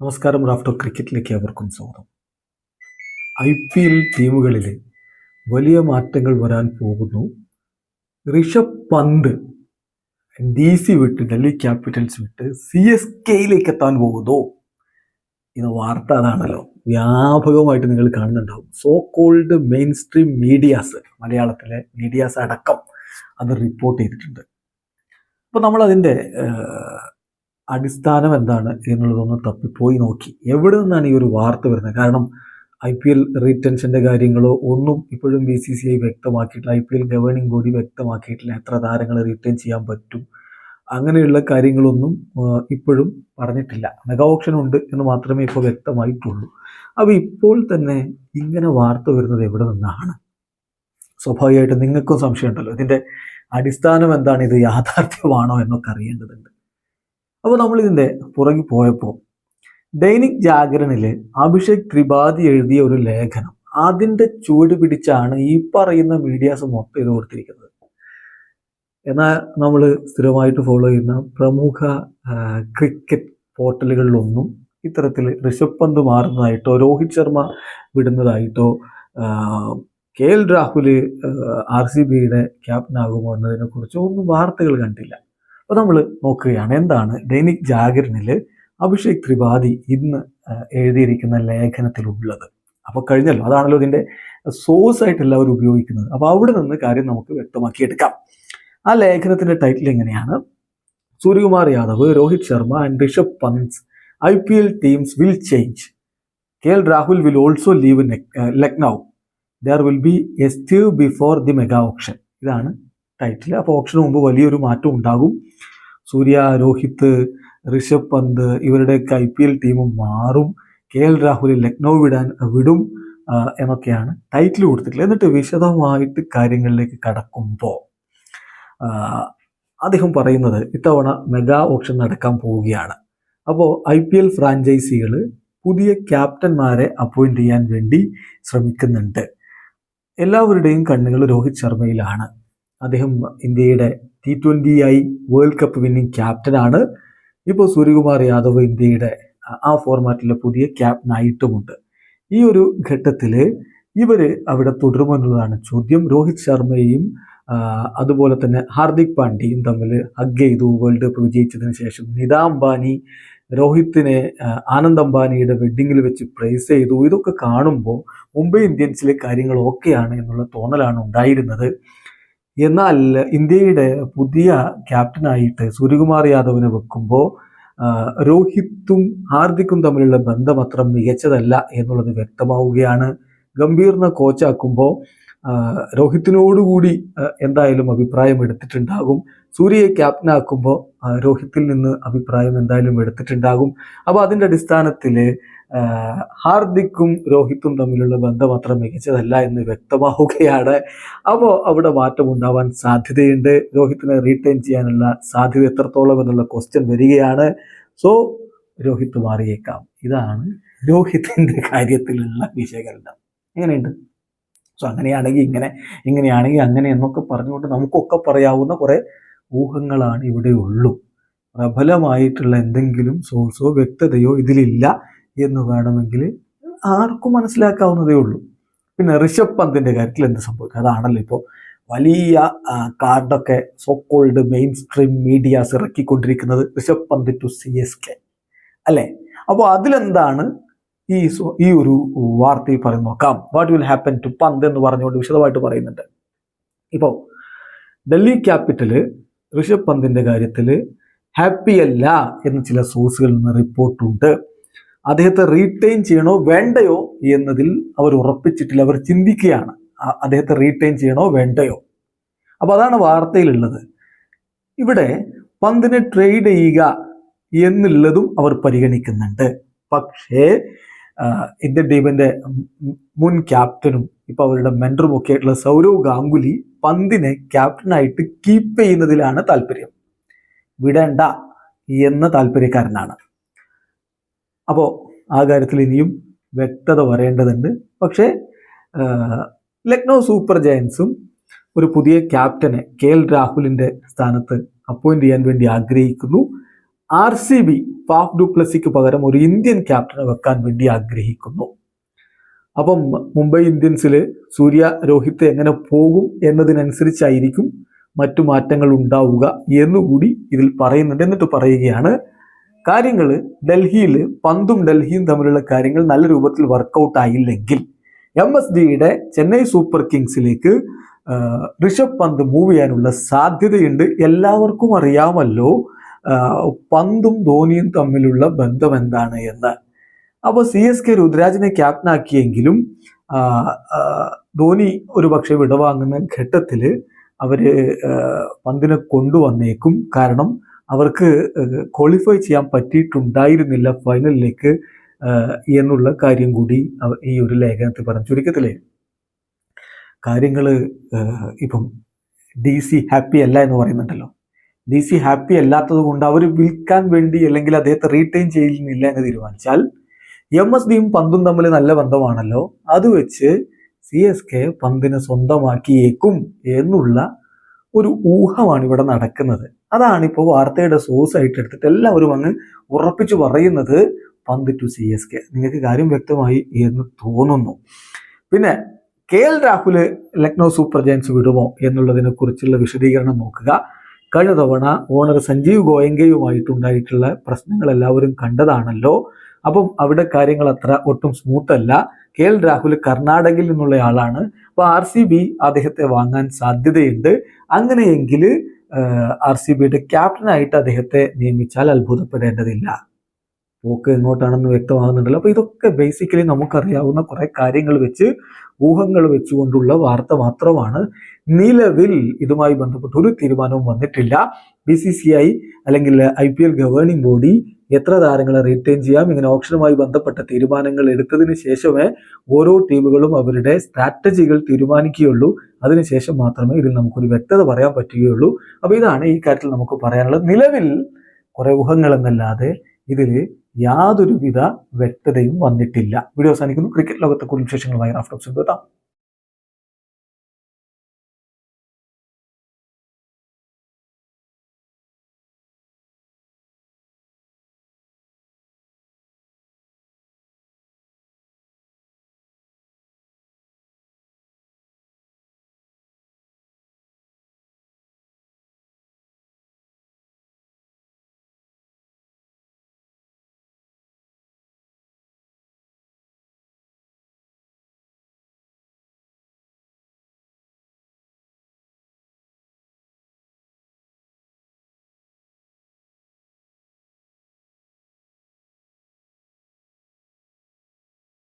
നമസ്കാരം റാഫ്റ്റോ ക്രിക്കറ്റിലേക്ക് അവർക്കും സ്വാഗതം. ഐ പി എൽ ടീമുകളിൽ വലിയ മാറ്റങ്ങൾ വരാൻ പോകുന്നു. ഋഷഭ് പന്ത് ഡി സി വിട്ട് ഡൽഹി ക്യാപിറ്റൽസ് വിട്ട് സി എസ് കെയിലേക്ക് എത്താൻ പോകുന്നു. ഇത് വാർത്ത അതാണല്ലോ. വ്യാപകമായിട്ട് നിങ്ങൾ കാണുന്നുണ്ടാവും. So called main stream medias മലയാളത്തിലെ മീഡിയാസ് അടക്കം അത് റിപ്പോർട്ട് ചെയ്തിട്ടുണ്ട്. അപ്പോൾ നമ്മളതിന്റെ അടിസ്ഥാനം എന്താണ് എന്നുള്ളതൊന്ന് തപ്പിപ്പോയി നോക്കി. എവിടെ നിന്നാണ് ഈ ഒരു വാർത്ത വരുന്നത്? കാരണം ഐ പി എൽ റീറ്റൻഷന്റെ കാര്യങ്ങളോ ഒന്നും ഇപ്പോഴും B C C I വ്യക്തമാക്കിയിട്ടില്ല. I P L governing body വ്യക്തമാക്കിയിട്ടില്ല എത്ര താരങ്ങളെ റീറ്റെയിൻ ചെയ്യാൻ പറ്റും. അങ്ങനെയുള്ള കാര്യങ്ങളൊന്നും ഇപ്പോഴും പറഞ്ഞിട്ടില്ല. മെഗാ ഓപ്ഷൻ ഉണ്ട് എന്ന് മാത്രമേ ഇപ്പോൾ വ്യക്തമായിട്ടുള്ളൂ. അപ്പോൾ ഇപ്പോൾ തന്നെ ഇങ്ങനെ വാർത്ത വരുന്നത് എവിടെ നിന്നാണ്? സ്വാഭാവികമായിട്ടും നിങ്ങൾക്കും സംശയമുണ്ടല്ലോ. ഇതിന്റെ അടിസ്ഥാനം എന്താണ്? ഇത് യാഥാർത്ഥ്യമാണോ എന്നൊക്കെ അറിയേണ്ടതുണ്ട്. അപ്പോൾ നമ്മൾ ഇതിന്റെ പുറകെ പോയപ്പോൾ ദൈനിക് ജാഗരണിൽ അഭിഷേക് ത്രിപാഠി എഴുതിയ ഒരു ലേഖനം. അതിന്റെ ചൂട് പിടിച്ചാണ് ഈ പറയുന്ന മീഡിയാസ് മൊത്തം ഇത് കൊടുത്തിരിക്കുന്നത്. എന്നാൽ നമ്മൾ സ്ഥിരമായിട്ട് ഫോളോ ചെയ്യുന്ന പ്രമുഖ ക്രിക്കറ്റ് പോർട്ടലുകളിലൊന്നും ഇത്തരത്തിൽ ഋഷഭ് പന്ത് മാറുന്നതായിട്ടോ Rohit Sharma വിടുന്നതായിട്ടോ K L Rahul R C ബിയുടെ ക്യാപ്റ്റനാകുമോ എന്നതിനെക്കുറിച്ചോ ഒന്നും വാർത്തകൾ കണ്ടില്ല. അപ്പോൾ നമ്മൾ നോക്കുകയാണ് എന്താണ് ദൈനിക് ജാഗരണിൽ അഭിഷേക് ത്രിപാഠി ഇന്ന് എഴുതിയിരിക്കുന്ന ലേഖനത്തിലുള്ളത്. അപ്പോൾ കഴിഞ്ഞല്ലോ അതാണല്ലോ ഇതിന്റെ സോഴ്സ് ആയിട്ട് എല്ലാവരും ഉപയോഗിക്കുന്നത്. അപ്പോൾ അവിടെ നിന്ന് കാര്യം നമുക്ക് വ്യക്തമാക്കിയെടുക്കാം. ആ ലേഖനത്തിന്റെ ടൈറ്റിൽ എങ്ങനെയാണ്? Suryakumar Yadav Rohit Sharma and Rishabh Pant I P L teams will change K L Rahul will also leave Lucknow. There will be a before the mega auction ഇതാണ് ടൈറ്റിൽ അപ്പോൾ ഓപ്ഷന് മുമ്പ് വലിയൊരു മാറ്റം ഉണ്ടാകും. സൂര്യ രോഹിത് ഋഷഭ് പന്ത് ഇവരുടെയൊക്കെ ഐ പി എൽ ടീം മാറും. K L Rahul Lucknow വിടാൻ വിടും എന്നൊക്കെയാണ് ടൈറ്റിൽ കൊടുത്തിട്ടുള്ളത്. എന്നിട്ട് വിശദമായിട്ട് കാര്യങ്ങളിലേക്ക് കടക്കുമ്പോൾ അദ്ദേഹം പറയുന്നത് ഇത്തവണ മെഗാ ഓപ്ഷൻ നടക്കാൻ പോവുകയാണ്. അപ്പോൾ ഐ പി എൽ ഫ്രാഞ്ചൈസികൾ പുതിയ ക്യാപ്റ്റന്മാരെ അപ്പോയിന്റ് ചെയ്യാൻ വേണ്ടി ശ്രമിക്കുന്നുണ്ട്. എല്ലാവരുടെയും കണ്ണുകൾ രോഹിത് ശർമ്മയിലാണ്. അദ്ദേഹം ഇന്ത്യയുടെ ടി ട്വന്റി ആയി വേൾഡ് കപ്പ് വിന്നിംഗ് ക്യാപ്റ്റനാണ് ഇപ്പോൾ സൂര്യകുമാർ യാദവ് ഇന്ത്യയുടെ ആ- ഫോർമാറ്റിലെ പുതിയ ക്യാപ്റ്റനായിട്ടുമുണ്ട് ഈ ഒരു ഘട്ടത്തിൽ ഇവർ അവിടെ തുടരുമെന്നുള്ളതാണ് ചോദ്യം. രോഹിത് ശർമ്മയും അതുപോലെ തന്നെ ഹാർദിക് പാണ്ഡ്യയും തമ്മിൽ ഹഗ് ചെയ്തു. വേൾഡ് കപ്പ് വിജയിച്ചതിന് ശേഷം നിത അംബാനി രോഹിത്തിനെ ആനന്ദ് അംബാനിയുടെ വെഡ്ഡിങ്ങിൽ വെച്ച് പ്രൈസ് ചെയ്തു. ഇതൊക്കെ കാണുമ്പോൾ മുംബൈ ഇന്ത്യൻസിലെ കാര്യങ്ങൾ ഓക്കെയാണ് എന്നുള്ള തോന്നലാണ് ഉണ്ടായിരുന്നത്. എന്നാൽ ഇന്ത്യയുടെ പുതിയ ക്യാപ്റ്റനായിട്ട് സൂര്യകുമാർ യാദവിനെ വെക്കുമ്പോൾ രോഹിത്തും ഹാർദിക്കും തമ്മിലുള്ള ബന്ധം അത്ര മികച്ചതല്ല എന്നുള്ളത് വ്യക്തമാവുകയാണ്. ഗംഭീറിനെ കോച്ചാക്കുമ്പോൾ രോഹിത്തിനോടുകൂടി എന്തായാലും അഭിപ്രായം എടുത്തിട്ടുണ്ടാകും. സൂര്യയെ ക്യാപ്റ്റനാക്കുമ്പോൾ രോഹിത്തിൽ നിന്ന് അഭിപ്രായം എന്തായാലും എടുത്തിട്ടുണ്ടാകും. അപ്പോൾ അതിന്റെ അടിസ്ഥാനത്തിൽ ഹാർദിക്കും രോഹിത്തും തമ്മിലുള്ള ബന്ധം അത്ര മികച്ചതല്ല എന്ന് വ്യക്തമാവുകയാണ്. അപ്പോൾ അവിടെ മാറ്റമുണ്ടാവാൻ സാധ്യതയുണ്ട്. രോഹിത്തിനെ റീറ്റെയിൻ ചെയ്യാനുള്ള സാധ്യത എത്രത്തോളം എന്നുള്ള ക്വസ്റ്റ്യൻ വരികയാണ്. സോ രോഹിത്ത് മാറിയേക്കാം. ഇതാണ് രോഹിത്തിന്റെ കാര്യത്തിലുള്ള വിശകലനം. എങ്ങനെയുണ്ട്? സോ അങ്ങനെയാണെങ്കിൽ ഇങ്ങനെ ഇങ്ങനെയാണെങ്കിൽ അങ്ങനെ എന്നൊക്കെ പറഞ്ഞുകൊണ്ട് നമുക്കൊക്കെ പറയാവുന്ന കുറേ ഊഹങ്ങളാണ് ഇവിടെ ഉള്ളൂ. പ്രബലമായിട്ടുള്ള എന്തെങ്കിലും സോഴ്സോ വ്യക്തതയോ ഇതിലില്ല. എന്ന് വേണമെങ്കിൽ ആർക്കും മനസ്സിലാക്കാവുന്നതേ ഉള്ളൂ. പിന്നെ ഋഷഭ് പന്തിന്റെ കാര്യത്തിൽ എന്ത് സംഭവിക്കും? അതാണല്ലോ ഇപ്പോൾ വലിയ കാർഡൊക്കെ so called main stream medias ഇറക്കിക്കൊണ്ടിരിക്കുന്നത് Rishabh Pant to C S K അല്ലേ? അപ്പോൾ അതിലെന്താണ് ഈ ഈ ഒരു വാർത്തയിൽ പറഞ്ഞു നോക്കാം. വാട്ട് വിൽ ഹാപ്പൻ ടു പന്ത് എന്ന് പറഞ്ഞുകൊണ്ട് വിശദമായിട്ട് പറയുന്നുണ്ട്. ഇപ്പോൾ ഡൽഹി ക്യാപിറ്റൽ ഋഷഭ് പന്തിന്റെ കാര്യത്തിൽ ഹാപ്പിയല്ല എന്ന് ചില സോഴ്സുകളിൽ നിന്ന് റിപ്പോർട്ടുണ്ട്. അദ്ദേഹത്തെ റീറ്റെയിൻ ചെയ്യണോ വേണ്ടയോ എന്നതിൽ അവർ ഉറപ്പിച്ചിട്ടില്ല. അവർ ചിന്തിക്കുകയാണ് അദ്ദേഹത്തെ റീറ്റെയിൻ ചെയ്യണോ വേണ്ടയോ? അപ്പോൾ അതാണ് വാർത്തയിലുള്ളത്. ഇവിടെ പന്തിനെ ട്രേഡ് ചെയ്യുക എന്നുള്ളതും അവർ പരിഗണിക്കുന്നുണ്ട്. പക്ഷേ ഇന്ത്യൻ ടീമിന്റെ മുൻ ക്യാപ്റ്റനും ഇപ്പൊ അവരുടെ മെന്ററും ഒക്കെ ആയിട്ടുള്ള സൗരവ് ഗാംഗുലി പന്തിനെ ക്യാപ്റ്റനായിട്ട് കീപ്പ് ചെയ്യുന്നതിലാണ് താല്പര്യം. വിടേണ്ട എന്ന താല്പര്യക്കാരനാണ്. അപ്പോൾ ആ കാര്യത്തിൽ ഇനിയും വ്യക്തത വരേണ്ടതുണ്ട്. പക്ഷേ ലക്നൗ സൂപ്പർ ജയൻസും ഒരു പുതിയ ക്യാപ്റ്റനെ കെ എൽ രാഹുലിന്റെ സ്ഥാനത്ത് അപ്പോയിന്റ് ചെയ്യാൻ വേണ്ടി ആഗ്രഹിക്കുന്നു. ആർ സി ബി ഫാഫ് ഡുപ്ലസിക്ക് പകരം ഒരു ഇന്ത്യൻ ക്യാപ്റ്റനെ വെക്കാൻ വേണ്ടി ആഗ്രഹിക്കുന്നു. അപ്പം മുംബൈ ഇന്ത്യൻസിൽ സൂര്യ രോഹിത് എങ്ങനെ പോകും എന്നതിനനുസരിച്ചായിരിക്കും മറ്റു മാറ്റങ്ങൾ ഉണ്ടാവുക എന്നുകൂടി ഇതിൽ പറയുന്നുണ്ട്. എന്നിട്ട് പറയുകയാണ് കാര്യങ്ങൾ ഡൽഹിയിൽ പന്തും ഡൽഹിയും തമ്മിലുള്ള കാര്യങ്ങൾ നല്ല രൂപത്തിൽ വർക്കൗട്ട് ആയില്ലെങ്കിൽ എം എസ് ഡിയുടെ ചെന്നൈ സൂപ്പർ കിങ്സിലേക്ക് ഋഷഭ് പന്ത് മൂവ് ചെയ്യാനുള്ള സാധ്യതയുണ്ട്. എല്ലാവർക്കും അറിയാമല്ലോ പന്തും ധോനിയും തമ്മിലുള്ള ബന്ധം എന്താണ് എന്ന്. അപ്പോൾ സി എസ് കെ രുദ്രാജിനെ ക്യാപ്റ്റനാക്കിയെങ്കിലും ധോനി ഒരു പക്ഷേ വിടവാങ്ങുന്ന ഘട്ടത്തിൽ അവർ പന്തിനെ കൊണ്ടുവന്നേക്കും. കാരണം അവർക്ക് ക്വാളിഫൈ ചെയ്യാൻ പറ്റിയിട്ടുണ്ടായിരുന്നില്ല ഫൈനലിലേക്ക് എന്നുള്ള കാര്യം കൂടി ഈ ഒരു ലേഖനത്തിൽ പറഞ്ഞു ചുരുക്കത്തിലേ. കാര്യങ്ങൾ ഇപ്പം ഡി സി ഹാപ്പി അല്ല എന്ന് പറയുന്നുണ്ടല്ലോ. ഡി സി ഹാപ്പി അല്ലാത്തത് കൊണ്ട് അവർ വിൽക്കാൻ വേണ്ടി അല്ലെങ്കിൽ അദ്ദേഹത്തെ റീറ്റെയിൻ ചെയ്യുന്നില്ല എന്ന് തീരുമാനിച്ചാൽ എം എസ് ഡിയും പന്തും തമ്മിൽ നല്ല ബന്ധമാണല്ലോ. അത് വെച്ച് സി എസ് കെ പന്തിനെ സ്വന്തമാക്കിയേക്കും എന്നുള്ള ഒരു ഊഹമാണ് ഇവിടെ നടക്കുന്നത്. അതാണ് ഇപ്പോൾ വാർത്തയുടെ സോഴ്സ് ആയിട്ട് എടുത്തിട്ട് എല്ലാവരും അങ്ങ് ഉറപ്പിച്ചു പറയുന്നത് പന്ത് ടു സി എസ് കെ നിങ്ങൾക്ക് കാര്യം വ്യക്തമായി എന്ന് തോന്നുന്നു. പിന്നെ K L Rahul Lucknow super giants വിടുമോ എന്നുള്ളതിനെ കുറിച്ചുള്ള വിശദീകരണം നോക്കുക. കഴിഞ്ഞ തവണ ഓണർ സഞ്ജീവ് ഗോയങ്കയുമായിട്ടുണ്ടായിട്ടുള്ള പ്രശ്നങ്ങൾ എല്ലാവരും കണ്ടതാണല്ലോ. അപ്പം അവിടെ കാര്യങ്ങൾ അത്ര ഒട്ടും സ്മൂത്തല്ല കെ എൽ രാഹുൽ കർണാടകയിൽ നിന്നുള്ള ആളാണ്. അപ്പോൾ ആർ സി ബി അദ്ദേഹത്തെ വാങ്ങാൻ സാധ്യതയുണ്ട്. അങ്ങനെയെങ്കിൽ ആർ സി ബിയുടെ ക്യാപ്റ്റനായിട്ട് അദ്ദേഹത്തെ നിയമിച്ചാൽ അത്ഭുതപ്പെടേണ്ടതില്ല. പോക്ക് എങ്ങോട്ടാണെന്ന് വ്യക്തമാകുന്നുണ്ടല്ലോ. അപ്പോൾ ഇതൊക്കെ ബേസിക്കലി നമുക്കറിയാവുന്ന കുറേ കാര്യങ്ങൾ വെച്ച് ഊഹങ്ങൾ വെച്ചുകൊണ്ടുള്ള വാർത്ത മാത്രമാണ്. നിലവിൽ ഇതുമായി ബന്ധപ്പെട്ട് ഒരു തീരുമാനവും വന്നിട്ടില്ല. ബി സി സി ഐ അല്ലെങ്കിൽ I P L governing body എത്ര താരങ്ങളെ റീറ്റെയിൻ ചെയ്യാം? ഇങ്ങനെ ഓപ്ഷനുമായി ബന്ധപ്പെട്ട തീരുമാനങ്ങൾ എടുത്തതിന് ശേഷമേ ഓരോ ടീമുകളും അവരുടെ സ്ട്രാറ്റജികൾ തീരുമാനിക്കുകയുള്ളൂ. അതിനുശേഷം മാത്രമേ ഇതിൽ നമുക്കൊരു വ്യക്തത പറയാൻ പറ്റുകയുള്ളൂ. അപ്പോൾ ഇതാണ് ഈ കാര്യത്തിൽ നമുക്ക് പറയാനുള്ളത്. നിലവിൽ കുറെ ഊഹങ്ങളെന്നല്ലാതെ ഇതിൽ യാതൊരുവിധ വ്യക്തതയും വന്നിട്ടില്ല. വീഡിയോ അവസാനിക്കുന്നു. ക്രിക്കറ്റ് ലോകത്തെ കൂടുതൽ വിശേഷങ്ങളുമായി റാഫ്റ്റോക്സ് എത്താം.